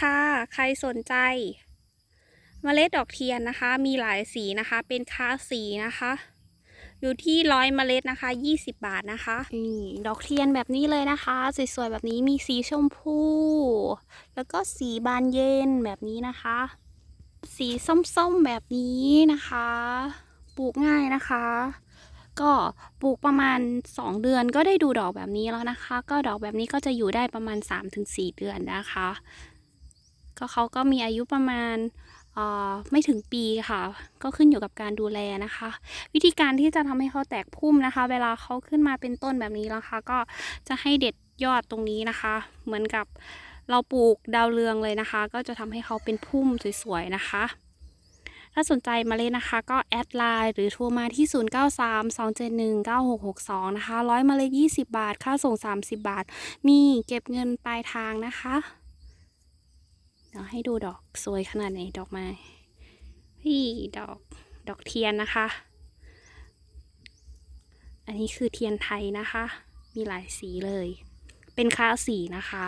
ค่ะใครสนใจเมล็ดดอกเทียนนะคะ มีหลายสีนะคะ เป็นค้าสีนะคะ อยู่ที่ร้อยเมล็ดนะคะ20บาทนะคะนี่ดอกเทียนแบบนี้เลยนะคะสวยๆแบบนี้มีสีชมพู แล้วก็สีบานเย็นแบบนี้นะคะ สีส้มๆแบบนี้นะคะ ปลูกง่ายนะคะ ก็ปลูกประมาณ 2 เดือนก็ได้ดูดอกแบบนี้แล้วนะคะ ก็ดอกแบบนี้ก็จะอยู่ได้ประมาณ 3-4 เดือนนะคะ ก็เขาก็มีอายุประมาณไม่ถึงปีค่ะ ก็ขึ้นอยู่กับการดูแลนะคะ วิธีการที่จะทำให้เขาแตกพุ่มนะคะ เวลาเขาขึ้นมาเป็นต้นแบบนี้นะคะก็จะให้เด็ดยอดตรงนี้นะคะ เหมือนกับเราปลูกดาวเรืองเลยนะคะ ก็จะทำให้เขาเป็นพุ่มสวยๆนะคะ ถ้าสนใจมาเลยนะคะ ก็แอดไลน์หรือโทรมาที่ 0932719662 นะคะร้อยมาเลย20 บาท ค่าส่ง 30 บาท มีเก็บเงินปลายทางนะคะ เดี๋ยวให้ดูดอกสวยขนาดไหนดอกไม้พี่ดอกดอกเทียนนะคะ อันนี้คือเทียนไทยนะคะ มีหลายสีเลย เป็นค้าสีนะคะ